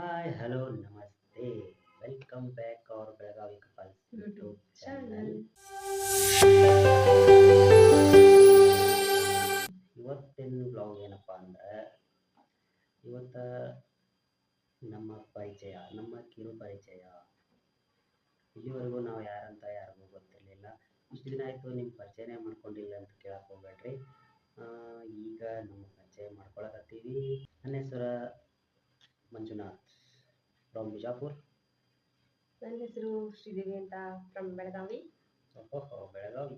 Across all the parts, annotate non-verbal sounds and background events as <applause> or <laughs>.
Hi hello ನಮಸ್ತೆ welcome back our Belagavi couples YouTube channel ಇವತ್ತಿನ blog ಏನಪ್ಪ ಅಂದ್ರೆ ಇವತ್ತ ನಮ್ಮ ಪರಿಚಯ ನಮ್ಮ ಕಿರು ಪರಿಚಯ. ಇಲ್ಲಿವರೆಗೂ ನಾವು ಯಾರಂತ ಯಾರಿಗೂ ಗೊತ್ತಿರಲಿಲ್ಲ. ಇಷ್ಟು ದಿನ ಆಯಿತು ನಿಮ್ಮ ಪರಿಚಯನೇ ಮಾಡ್ಕೊಂಡಿಲ್ಲ ಅಂತ ಕೇಳಕ್ಕೆ ಹೋಗ್ಬೇಡ್ರಿ. ಈಗ ನಮ್ಮ ಪರಿಚಯ ಮಾಡ್ಕೊಳಕತ್ತೀವಿ. ನನ್ನ ಹೆಸರು ಮಂಜುನಾಥ್. ಫ್ರಮ್ ಬಿಜಾಪುರ್ ನನ್ನ ಹೆಸರು ಶ್ರೀದೇವಿ ಅಂತ ಫ್ರಮ್ ಬೆಳಗಾವಿ ಓಹೋ ಬೆಳಗಾವಿ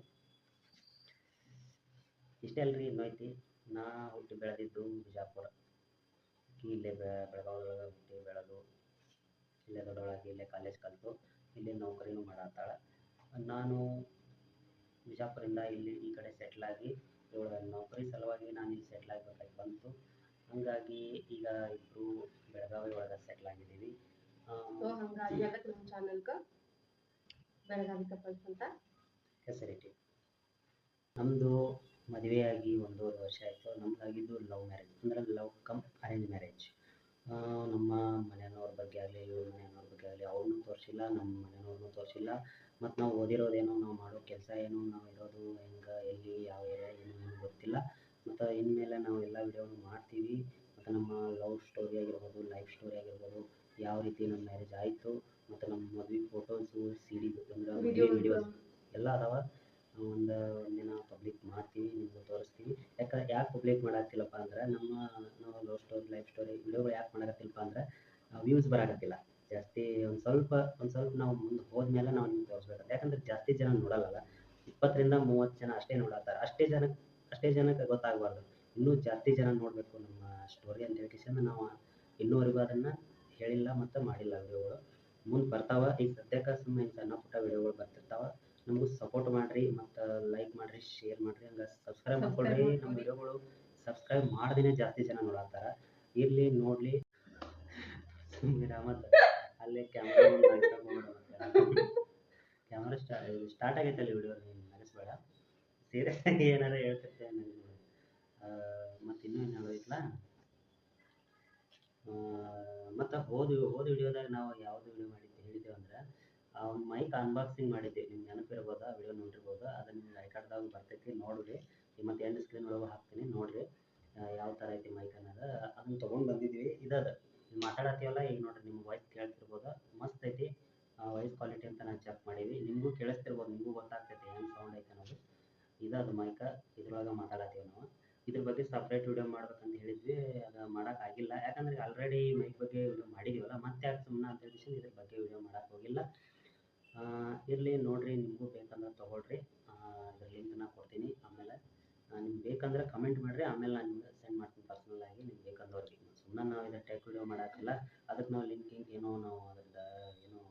ಇಷ್ಟೇ ಅಲ್ರಿ ಇನ್ನೂ ಐತಿ ನಾ ಹುಟ್ಟಿ ಬೆಳೆದಿದ್ದು ಬಿಜಾಪುರ. ಇಲ್ಲೇ ಬೆ ಬೆಳಗಾವಿ ಹುಟ್ಟಿ ಬೆಳೆದು ಇಲ್ಲೇ ದೊಡ್ಡೊಳಗೆ ಇಲ್ಲೇ ಕಾಲೇಜ್ ಕಲಿತು ಇಲ್ಲೇ ನೌಕರಿನೂ ಮಾಡತ್ತಾಳ. ನಾನು ಬಿಜಾಪುರಿಂದ ಇಲ್ಲಿ ಈ ಕಡೆ ಸೆಟ್ಲ್ ಆಗಿ ಇವಳ ನೌಕರಿ ಸಲುವಾಗಿ ನಾನು ಇಲ್ಲಿ ಸೆಟ್ಲ್ ಆಗಬೇಕಾಗಿ ಬಂತು. ಹಾಗಾಗಿ ಈಗ ಇಬ್ಬರು ಬೆಳಗಾವಿ ಒಳಗೆ ಸೆಟ್ಲ್ ಆಗಿದ್ದೀವಿ. ಆ, ಸೊ ಹಂಗಾಗಿ ಅದಕ್ಕೆ ನಮ್ಮ ಚಾನಲ್ಗ ಬೆಳಗಾವಿ ಕಪಲ್ಸ್ ಅಂತ. ಹೆಸರಿಟ್ಟು ನಮ್ಮದು ಮದುವೆಯಾಗಿ ಒಂದೂವರೆ ವರ್ಷ ಆಯಿತು. ನಮ್ದಾಗಿದ್ದು ಲವ್ ಮ್ಯಾರೇಜ್ ಅಂದರೆ ಲವ್ ಕಮ್ ಅರೇಂಜ್ ಮ್ಯಾರೇಜ್ ನಮ್ಮ ಮನೆಯವ್ರ ಬಗ್ಗೆ ಆಗಲಿ ಇವ್ರ ಮನೆಯವ್ರ ಬಗ್ಗೆ ಆಗಲಿ ಅವ್ರನ್ನೂ ತೋರಿಸಿಲ್ಲ ನಮ್ಮ ಮನೆಯವ್ರನ್ನೂ ತೋರಿಸಿಲ್ಲ. ಮತ್ತು ನಾವು ಓದಿರೋದೇನೋ ನಾವು ಮಾಡೋ ಕೆಲಸ ಏನು ನಾವು ಇರೋದು ಹೆಂಗೆ ಎಲ್ಲಿ ಯಾವ ಏರಿಯಾ ಏನು ಏನು ಗೊತ್ತಿಲ್ಲ. ಮತ್ತು ಇನ್ಮೇಲೆ ನಾವು ಎಲ್ಲ ವಿಡಿಯೋನು ಮಾಡ್ತೀವಿ. ಮತ್ತು ನಮ್ಮ ಲವ್ ಸ್ಟೋರಿ ಆಗಿರ್ಬೋದು ಲೈಫ್ ಸ್ಟೋರಿ ಆಗಿರ್ಬೋದು ಯಾವ ರೀತಿ ನಮ್ಮ ಮ್ಯಾರೇಜ್ ಆಯಿತು ಮತ್ತು ನಮ್ಮ ಮದುವೆ ಫೋಟೋಸು ಸಿ ಡಿ ಅಂದ್ರೆ ವಿಡಿಯೋಸ್ ಎಲ್ಲ ಅದಾವ. ಒಂದು ಒಂದಿನ ಪಬ್ಲಿಕ್ ಮಾಡ್ತೀವಿ ನಿಮ್ಗೆ ತೋರಿಸ್ತೀವಿ. ಯಾಕಂದ್ರೆ ಯಾಕೆ ಪಬ್ಲಿಕ್ ಮಾಡತ್ತಿಲ್ಲಪ್ಪ ಅಂದ್ರೆ ನಮ್ಮ ನಾವು ಲವ್ ಸ್ಟೋರಿ ಲೈಫ್ ಸ್ಟೋರಿ ವಿಡಿಯೋಗಳು ಯಾಕೆ ಮಾಡಕತ್ತಿಲ್ಲಪ್ಪ ಅಂದ್ರೆ ವ್ಯೂಸ್ ಬರಾಕತ್ತಿಲ್ಲ. ಜಾಸ್ತಿ ಒಂದು ಸ್ವಲ್ಪ ಒಂದು ಸ್ವಲ್ಪ ನಾವು ಮುಂದೆ ಹೋದ್ಮೇಲೆ ನಾವು ನಿಮ್ಗೆ ತೋರಿಸ್ಬೇಕು ಯಾಕಂದ್ರೆ ಜಾಸ್ತಿ ಜನ ನೋಡಲ್ಲ ಇಪ್ಪತ್ತರಿಂದ ಮೂವತ್ತು ಜನ ಅಷ್ಟೇ ನೋಡತ್ತಾರೆ ಅಷ್ಟೇ ಜನ ಅಷ್ಟೇ ಜನಕ್ಕೆ ಗೊತ್ತಾಗಬಾರ್ದು. ಇನ್ನೂ ಜಾಸ್ತಿ ಜನ ನೋಡಬೇಕು ನಮ್ಮ ಸ್ಟೋರಿ ಅಂತ ಹೇಳಿ ನಾವು ಇನ್ನೂವರೆಗೂ ಅದನ್ನು ಹೇಳಿಲ್ಲ ಮತ್ತು ಮಾಡಿಲ್ಲ ವಿಡಿಯೋಗಳು. ಮುಂದೆ ಬರ್ತಾವ. ಈಗ ಸದ್ಯಕ್ಕೆ ಸುಮ್ಮನೆ ಸಣ್ಣ ಪುಟ್ಟ ವಿಡಿಯೋಗಳು ಬರ್ತಿರ್ತಾವ. ನಮಗೂ ಸಪೋರ್ಟ್ ಮಾಡಿರಿ ಮತ್ತು ಲೈಕ್ ಮಾಡಿರಿ ಶೇರ್ ಮಾಡಿರಿ ಹಂಗೆ ಸಬ್ಸ್ಕ್ರೈಬ್ ಮಾಡ್ಕೊಳ್ರಿ. ನಮ್ಮ. ವಿಡಿಯೋಗಳು ಸಬ್ಸ್ಕ್ರೈಬ್ ಮಾಡ್ದೇ ಜಾಸ್ತಿ ಜನ ನೋಡತ್ತಾರ ಇರಲಿ ನೋಡಲಿ. ಸುಮ್ಮನೆ ಮತ್ತು ಅಲ್ಲೇ ಕ್ಯಾಮ್ರಾ ಕ್ಯಾಮ್ರಾ ಸ್ಟಾ ಸ್ಟಾರ್ಟ್ ಆಗೈತಲ್ಲ ವಿಡಿಯೋ ನೀನು ನಡೆಸ್ಬೇಡ ಸೀರಿಯಸ್ ಆಗಿ ಏನಾರ ಹೇಳ್ತಿರ್ತೇನೆ ನನಗೆ ಮತ್ತು ಇನ್ನೂ ಏನು ಹೇಳೋದಿಲ್ಲ ಮತ್ತು ಹೋದ ಹೋದ ವಿಡಿಯೋದಾಗ ನಾವು ಯಾವ್ದು ವಿಡಿಯೋ ಮಾಡಿದ್ದೆ ಹೇಳಿದ್ದೇವೆ ಅಂದ್ರೆ ಒಂದು ಮೈಕ್ ಅನ್ಬಾಕ್ಸಿಂಗ್ ಮಾಡಿದ್ದೆ ನಿಮ್ಗೆ ನೆನಪಿರ್ಬೋದು? ಆ ವಿಡಿಯೋ ನೋಡಿರ್ಬೋದು? ಅದನ್ನು ನಿಮ್ಗೆ ಬರ್ತೈತಿ, ನೋಡಿರಿ. ಮತ್ತು ಎಂಡ್ ಸ್ಕ್ರೀನ್ ಒಳಗೆ ಹಾಕ್ತೀನಿ, ನೋಡಿರಿ. ಯಾವ ಥರ ಐತಿ ಮೈಕ್ ಅನ್ನೋದು. ಅದನ್ನು ತೊಗೊಂಡು ಬಂದಿದ್ವಿ. ಇದದ ಮಾತಾಡತ್ತೀವಲ್ಲ, ಈಗ ನೋಡ್ರಿ ನಿಮ್ಮ ವಾಯ್ಸ್ ಕೇಳ್ತಿರ್ಬೋದು? ಮಸ್ತ್ ಐತಿ. ವಾಯ್ಸ್ ಕ್ವಾಲಿಟಿ ಅಂತ ನಾನು ಚೆಕ್ ಮಾಡೀವಿ. ನಿಮಗೂ ಕೇಳಿಸ್ತಿರ್ಬೋದು, ನಿಮಗೂ ಗೊತ್ತಾಗ್ತೈತಿ ಏನು ಸೌಂಡ್ ಐತೆ ಅನ್ನೋದು. ಇದದು ಮೈಕ ಇದ್ರೊಳಗೆ ಮಾತಾಡತ್ತೀವಿ ನಾವು. ಇದ್ರ ಬಗ್ಗೆ ಸಪ್ರೇಟ್ ವಿಡಿಯೋ ಮಾಡ್ಬೇಕಂತ ಹೇಳಿದ್ವಿ. ಅದು ಮಾಡೋಕ್ಕಾಗಿಲ್ಲ ಯಾಕಂದ್ರೆ ಆಲ್ರೆಡಿ ಮೈಕ್ ಬಗ್ಗೆ ವಿಡಿಯೋ ಮಾಡಿದೀವಲ್ಲ, ಮತ್ತೆ ಯಾಕೆ ಸುಮ್ಮನೆ ಅಂತ ಹೇಳಿ ಇದ್ರ ಬಗ್ಗೆ ವಿಡಿಯೋ ಮಾಡೋಕೆ ಹೋಗಿಲ್ಲ. ಇರಲಿ ನೋಡಿರಿ, ನಿಮಗೂ ಬೇಕಂದ್ರೆ ತೊಗೊಳ್ರಿ. ಅದ್ರ ಲಿಂಕ್ ನಾ ಕೊಡ್ತೀನಿ. ಆಮೇಲೆ ನಿಮ್ಗೆ ಬೇಕಂದ್ರೆ ಕಮೆಂಟ್ ಮಾಡಿರಿ. ಆಮೇಲೆ ನಾನು ನಿಮ್ಗೆ ಸೆಂಡ್ ಮಾಡ್ತೀನಿ ಪರ್ಸನಲ್ ಆಗಿ. ನಿಮ್ಗೆ ಬೇಕಂದವ್ರಿಗೆ. ಸುಮ್ಮನೆ ನಾವು ಇದರ ಟೆಕ್ ವಿಡಿಯೋ ಮಾಡೋಕ್ಕಲ್ಲ ಅದಕ್ಕೆ ನಾವು ಲಿಂಕಿಂಗ್ ಏನೋ ನಾವು ಅದ್ರದ್ದು ಏನು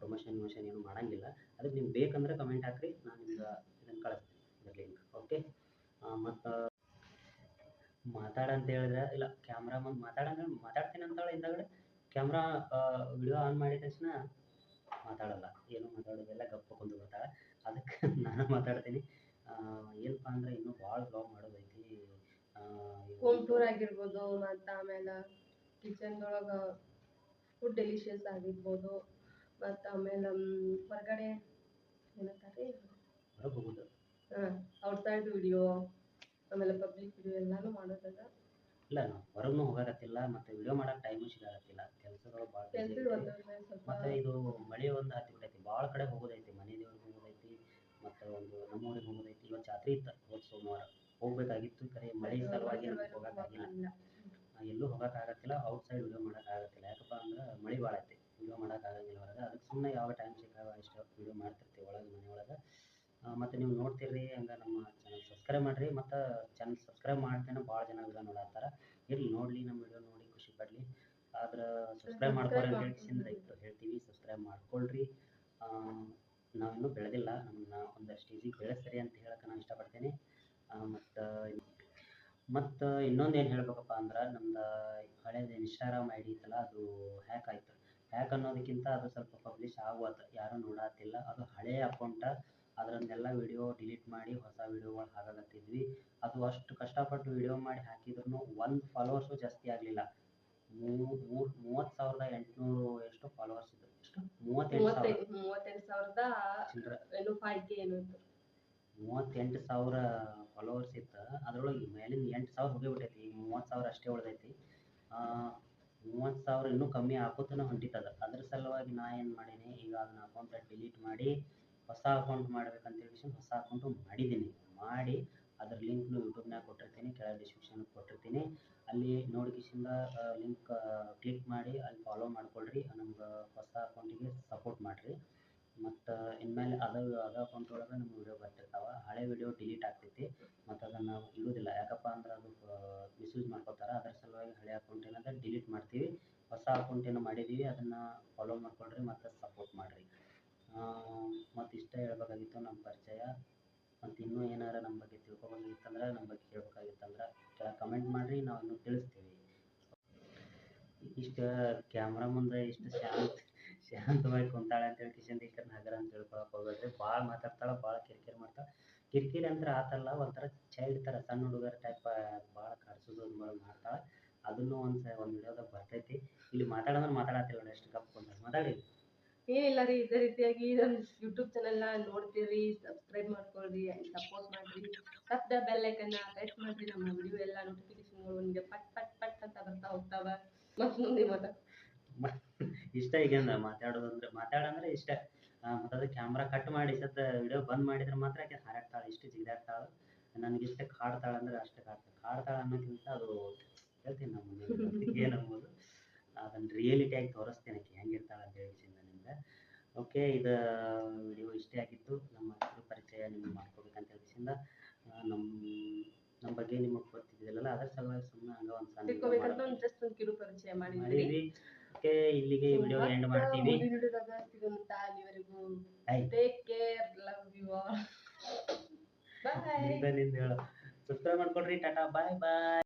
ಪ್ರಮೋಷನ್ ವಿಮೋಷನ್ ಏನು ಮಾಡೋಂಗಿಲ್ಲ. ಅದಕ್ಕೆ ನಿಮ್ಗೆ ಬೇಕಂದ್ರೆ ಕಮೆಂಟ್ ಹಾಕ್ರಿ. ನಾನು ನಿಮ್ಗೆ ಇದನ್ನು ಕಳಿಸ್ತೀನಿ ಇದ್ರ ಲಿಂಕ್ ಓಕೆ ಮತ್ತು ಮಾತಾಡಂತ ಹೇಳಿದ್ರೆ ಇಲ್ಲ ಕ್ಯಾಮ್ರಾ ಮುಂದೆ ಮಾತಾಡಂದ್ರೆ ಮಾತಾಡ್ತೀನಿ ಅಂತಾಳೆ ಹಿಂದಗಡೆ. ಕ್ಯಾಮ್ರಾ ವಿಡಿಯೋ ಆನ್ ಮಾಡಿದ ತಕ್ಷಣ ಮಾತಾಡಲ್ಲ ಏನು ಮಾತಾಡೋದೆಲ್ಲ ಗಪ್ಪ ಕುಂದು ಬರ್ತಾಳೆ ಅದಕ್ಕೆ <laughs> ನಾನು ಮಾತಾಡ್ತೀನಿ. ಏನಪ್ಪ ಅಂದ್ರೆ ಇನ್ನೂ ಭಾಳ ಬ್ಲಾಗ್ ಮಾಡೋದೈತಿ ಹೋಮ್ ಟೂರ್ ಆಗಿರ್ಬೋದು ಮತ್ತು ಆಮೇಲೆ ಕಿಚನ್ದೊಳಗೆ ಫುಡ್ ಡೆಲಿಷಿಯಸ್ ಆಗಿರ್ಬೋದು ಮತ್ತು ಆಮೇಲೆ ಹೊರಗಡೆ ಏನಂತಾರೆ ಹೊರಗೆ ಹೋಗೋದು. ಹಾಂ ಔಟ್ಸೈಡ್ ವಿಡಿಯೋ ಆಮೇಲೆ ಪಬ್ಲಿಕ್ ವಿಡಿಯೋ ಎಲ್ಲಾನು ಮಾಡೋದದ ಇಲ್ಲ ನಾವು ಹೊರಗೂ ಹೋಗಕತ್ತಿಲ್ಲ ಮತ್ತೆ ವಿಡಿಯೋ ಮಾಡಕ್ಕೆ ಟೈಮು ಸಿಗಕತ್ತಿಲ್ಲ. ಕೆಲಸಗಳು ಭಾಳ ಕೆಲ್ಸದ ಒತ್ತಡ ಸ್ವಲ್ಪ ಮತ್ತು ಇದು ಮಳೆ ಒಂದು ಹತ್ತಿಬಿಟ್ಟೈತಿ ಭಾಳ ಕಡೆ ಹೋಗೋದೈತಿ ಮನೆ ದೇವ್ರಿಗೆ ಹೋಗೋದೈತಿ ಮತ್ತೆ ಒಂದು ನಮ್ಮೂರಿಗೆ ಹೋಗೋದೈತಿ. ಇವತ್ತು ಜಾತ್ರೆ ಇತ್ತು ಹೋದ ಸೋಮವಾರ. ಹೋಗ್ಬೇಕಾಗಿತ್ತು ಕರೆ ಮಳೆ ಸಲುವಾಗಿ ನಮ್ಗೆ ಹೋಗೋಕ್ಕಾಗಿಲ್ಲ. ಆ, ಎಲ್ಲೂ ಹೋಗೋಕ್ಕಾಗತ್ತಿಲ್ಲ ಔಟ್ಸೈಡ್ ವಿಡಿಯೋ ಮಾಡೋಕ್ಕಾಗತ್ತಿಲ್ಲ ಯಾಕಪ್ಪ ಅಂದ್ರೆ ಮಳೆ ಭಾಳ ಐತಿ. ವಿಡಿಯೋ ಮಾಡೋಕ್ಕಾಗಂಗಿಲ್ಲ ಹೊರಗೆ. ಅದಕ್ಕೆ ಸುಮ್ಮನೆ ಯಾವ ಟೈಮ್ ಸಿಕ್ಕಾಗ ಇಷ್ಟು ವಿಡಿಯೋ ಮಾಡ್ತಿರ್ತೀವಿ ಒಳಗೆ ಮನೆ ಒಳಗೆ. ಮತ್ತು ನೀವು ನೋಡ್ತಿರ್ರಿ ಹಂಗೆ ನಮ್ಮ ಚಾನಲ್ ಸಬ್ಸ್ಕ್ರೈಬ್ ಮಾಡಿರಿ. ಮತ್ತು ಚಾನಲ್ ಸಬ್ಸ್ಕ್ರೈಬ್ ಮಾಡ್ತೇನೆ ಭಾಳ ಜನ ವಿಡಿಯೋ ನೋಡತ್ತಾರ. ಇರ್ಲಿ ನೋಡಲಿ ನಮ್ಮ ವಿಡಿಯೋ ನೋಡಿ ಖುಷಿ ಪಡಲಿ. ಆದ್ರೆ ಸಬ್ಸ್ಕ್ರೈಬ್ ಮಾಡ್ಕೊರಿ ಅಂತ ಹೇಳಿ ಚಿಂದ ಇಟ್ಟು ಹೇಳ್ತೀವಿ ಸಬ್ಸ್ಕ್ರೈಬ್ ಮಾಡ್ಕೊಳ್ರಿ. ನಾವಿನ್ನೂ ಬೆಳೆದಿಲ್ಲ ನಮ್ಮನ್ನ ಒಂದಷ್ಟು ಈಸಿ ಬೆಳೆಸ್ರಿ ಅಂತ ಹೇಳಕ್ಕೆ ನಾನು ಇಷ್ಟಪಡ್ತೇನೆ. ಮತ್ತು ಮತ್ತು ಇನ್ನೊಂದು ಏನು ಹೇಳ್ಬೇಕಪ್ಪ ಅಂದ್ರೆ ನಮ್ದು ಹಳೇದು ಇನ್ಸ್ಟಾಗ್ರಾಮ್ ಐ ಡಿ ಇತ್ತಲ್ಲ ಅದು ಹ್ಯಾಕ್ ಆಯಿತು. ಹ್ಯಾಕ್ ಅನ್ನೋದಕ್ಕಿಂತ ಅದು ಸ್ವಲ್ಪ ಪಬ್ಲಿಷ್ ಆಗುವತ್ತ ಯಾರೂ ನೋಡತ್ತಿಲ್ಲ ಅದು ಹಳೆಯ ಅಕೌಂಟ ಅದರನ್ನೆಲ್ಲ ವಿಡಿಯೋ ಡಿಲೀಟ್ ಮಾಡಿ ಹೊಸ ವಿಡಿಯೋಗಳು ಹಾಕಕತ್ತಿದ್ವಿ. ಅದು ಅಷ್ಟು ಕಷ್ಟಪಟ್ಟು ವಿಡಿಯೋ ಮಾಡಿ ಹಾಕಿದ್ರು ಒಂದು ಫಾಲೋವರ್ಸು ಜಾಸ್ತಿ ಆಗಲಿಲ್ಲ. ಮೂರು ಮೂವತ್ತು ಸಾವಿರದ ಎಂಟುನೂರು ಎಷ್ಟು ಫಾಲೋವರ್ಸ್ ಇದ್ರು. ಎಷ್ಟು? ಮೂವತ್ತೆಂಟು ಮೂವತ್ತೆಂಟು ಸಾವಿರದ ಸಾವಿರ ಫಾಲೋವರ್ಸ್ ಇತ್ತು. ಅದರೊಳಗೆ ಮೇಲಿನ ಎಂಟು ಸಾವಿರ ಹೋಗಿಬಿಟ್ಟೈತಿ. ಈಗ ಮೂವತ್ತು ಸಾವಿರ ಅಷ್ಟೇ ಉಳ್ದೈತಿ. ಮೂವತ್ತು ಸಾವಿರ ಇನ್ನೂ ಕಮ್ಮಿ ಹಾಕೋತನ ಹೊಂಟಿತ್ತದ ಅದ್ರ ಸಲುವಾಗಿ ನಾ ಏನು ಮಾಡೀನಿ? ಈಗ ಅದನ್ನ ಅಕೌಂಟ್ ಡಿಲೀಟ್ ಮಾಡಿ ಹೊಸ ಅಕೌಂಟ್ ಮಾಡ್ಬೇಕಂತ ಹೇಳಿ ಹೊಸ ಅಕೌಂಟು ಮಾಡಿದ್ದೀನಿ. ಮಾಡಿ ಅದ್ರ ಲಿಂಕ್ನು ಯೂಟ್ಯೂಬ್ನಾಗ ಕೊಟ್ಟಿರ್ತೀನಿ, ಕೆಳಗೆ ಡಿಸ್ಕ್ರಿಪ್ಷನ್ ಕೊಟ್ಟಿರ್ತೀನಿ. ಅಲ್ಲಿ ನೋಡ್ಕಿಸಿಂದ ಲಿಂಕ್ ಕ್ಲಿಕ್ ಮಾಡಿ ಅಲ್ಲಿ ಫಾಲೋ ಮಾಡ್ಕೊಳ್ರಿ, ನಮ್ಗೆ ಹೊಸ ಅಕೌಂಟಿಗೆ ಸಪೋರ್ಟ್ ಮಾಡಿರಿ. ಮತ್ತು ಇನ್ಮೇಲೆ ಅದು, ಅದ ಅಕೌಂಟ್ ಒಳಗೆ ನಮ್ಮ ವಿಡಿಯೋ ಬರ್ತಿರ್ತಾವ, ಹಳೆ ವಿಡಿಯೋ ಡಿಲೀಟ್ ಆಗ್ತೈತಿ. ಮತ್ತು ಅದನ್ನು ಇಡೋದಿಲ್ಲ. ಯಾಕಪ್ಪ ಅಂದ್ರೆ ಅದು ಮಿಸ್ಯೂಸ್ ಮಾಡ್ಕೋತಾರೆ. ಅದರ ಸಲುವಾಗಿ ಹಳೆ ಅಕೌಂಟ್ ಏನದ ಡಿಲೀಟ್ ಮಾಡ್ತೀವಿ. ಹೊಸ ಅಕೌಂಟ್ ಏನು ಮಾಡಿದ್ದೀವಿ ಅದನ್ನು ಫಾಲೋ ಮಾಡ್ಕೊಳ್ರಿ, ಮತ್ತು ಸಪೋರ್ಟ್ ಮಾಡಿರಿ. ಮತ್ತು ಇಷ್ಟ ಹೇಳ್ಬೇಕಾಗಿತ್ತು ನಮ್ಮ ಪರಿಚಯ. ಮತ್ತು ಇನ್ನೂ ಏನಾರ ನಮ್ಮ ಬಗ್ಗೆ ತಿಳ್ಕೊಬೇಕಾಗಿತ್ತಂದ್ರೆ ನಮ್ಮ ಬಗ್ಗೆ ಕೇಳ್ಬೇಕಾಗಿತ್ತಂದ್ರೆ ಕೆಳಗೆ ಕಮೆಂಟ್ ಮಾಡಿರಿ, ನಾವು ಇನ್ನೂ ತಿಳಿಸ್ತೀವಿ. ಇಷ್ಟು ಕ್ಯಾಮ್ರಾ ಮುಂದೆ ಇಷ್ಟು ಶಾಂತ ಶಾಂತವಾಗಿ ಕುಂತಾಳೆ ಅಂತೇಳಿ ಕಿಶನ್ ದೀಕರ್ ನಗರ ಅಂತ ತಿಳ್ಕೊಳಕ್ಕೆ ಹೋಗ್ಬೇಡ್ರಿ ಭಾಳ ಮಾತಾಡ್ತಾಳೆ ಭಾಳ ಕಿರಿಕಿರಿ ಮಾಡ್ತಾಳೆ. ಕಿರಿಕಿರಿ ಅಂದ್ರೆ ಆತಲ್ಲ ಒಂಥರ ಚೈಲ್ಡ್ ಥರ ಸಣ್ಣ ಹುಡುಗರ ಟೈಪ್ ಭಾಳ ಮಾಡೋದು ಮಾಡ್ತಾಳೆ. ಅದನ್ನು ಒಂದು ಒಂದು ವಿಡಿಯೋದಾಗ ಬರ್ತೈತಿ. ಇಲ್ಲಿ ಮಾತಾಡೋದ್ರೆ ಮಾತಾಡತ್ತಿಲ್ಲ ನೋಡಿ ಎಷ್ಟು ಗಪ್ ಕುಂತ ಮಾತಾಡಿ ಏನಿಲ್ಲ ರೀ ಇದೇ ರೀತಿಯಾಗಿ ನಮ್ಮ ಯೂಟ್ಯೂಬ್ ಚಾನೆಲ್ನ ನೋಡ್ತೀರಿ ಸಬ್ಸ್ಕ್ರೈಬ್ ಮಾಡ್ಕೊಳ್ರಿ ಸಪೋರ್ಟ್ ಮಾಡಿರಿ ಬೆಲ್ ಐಕನ್ನ ಪ್ರೆಸ್ ಮಾಡಿರಿ, ನಮ್ಮ ವಿಡಿಯೋ ಎಲ್ಲ ನೋಟಿಫಿಕೇಶನ್ಗಳು ನಿಮಗೆ ಪಟ್ ಪಟ್ ಪಟ್ ಅಂತ ಬರ್ತಾ ಹೋಗ್ತಾವ. ಮತ್ತು ಮುಂದೆ ಮಾತಾ <laughs> ಇಷ್ಟ ಈಗ ಮಾತಾಡೋದಂದ್ರೆ ಮಾತಾಡಂದ್ರೆ ಇಷ್ಟ. ಮತ್ತು ಅದು ಕ್ಯಾಮ್ರಾ ಕಟ್ ಮಾಡಿ ಸತ್ತ ವಿಡಿಯೋ ಬಂದ್ ಮಾಡಿದ್ರೆ ಮಾತ್ರ ಆಕೆ ಹಾರಾಡ್ತಾಳೆ, ಇಷ್ಟು ಜಿಗಿದಾಡ್ತಾಳೆ. ನನಗೆ ಇಷ್ಟ ಕಾಡ್ತಾಳೆ ಅಂದ್ರೆ ಅಷ್ಟೇ ಕಾಡ್ತಾಳೆ. ಕಾಡ್ತಾಳೆ ಅನ್ನೋಕ್ಕಿಂತ ಅದು ಹೇಳ್ತೀನಿ ನಮ್ಮ ಏನಂಬೋದು ಅದನ್ನ ರಿಯಾಲಿಟಿ ತೋರಿಸ್ತೇನೆ ಆಕೆ ಹೆಂಗಿರ್ತಾಳೆ ಅಂತ ಹೇಳಿ ಓಕೆ ಇದು ವಿಡಿಯೋ ಇಷ್ಟೇ ಆಗಿತ್ತು. ನಮ್ಮ ಹೆಸರು ಪರಿಚಯ ನಿಮ್ಗೆ ಮಾಡ್ಕೋಬೇಕಂತ ಹೇಳಿಸಿಂದ ನಮ್ಮ ನಮ್ಮ ಬಗ್ಗೆ ನಿಮಗೆ ಗೊತ್ತಿದ್ದಿಲ್ಲಲ್ಲ ಅದ್ರ ಸಲುವಾಗಿ ಸುಮ್ಮನೆ ಹಂಗೆ ಒಂದು ಸಣ್ಣ ಜಸ್ಟ್ ಒಂದು ಕಿರು ಪರಿಚಯ ಮಾಡಿದ್ವಿ. ಓಕೆ ಇಲ್ಲಿಗೆ ವಿಡಿಯೋ ಎಂಡ್ ಮಾಡ್ತೀವಿ. ವಿಡಿಯೋದಾಗ ಸಿಗೋಂತ ಅಲ್ಲಿವರೆಗೂ take care love you all ಬಾಯ್ನಿಂದ ನಿಂದ ಹೇಳು. ಸಬ್ಸ್ಕ್ರೈಬ್ ಮಾಡ್ಕೊಡ್ರಿ ಟಾಟಾ. ಬಾಯ್ ಬಾಯ್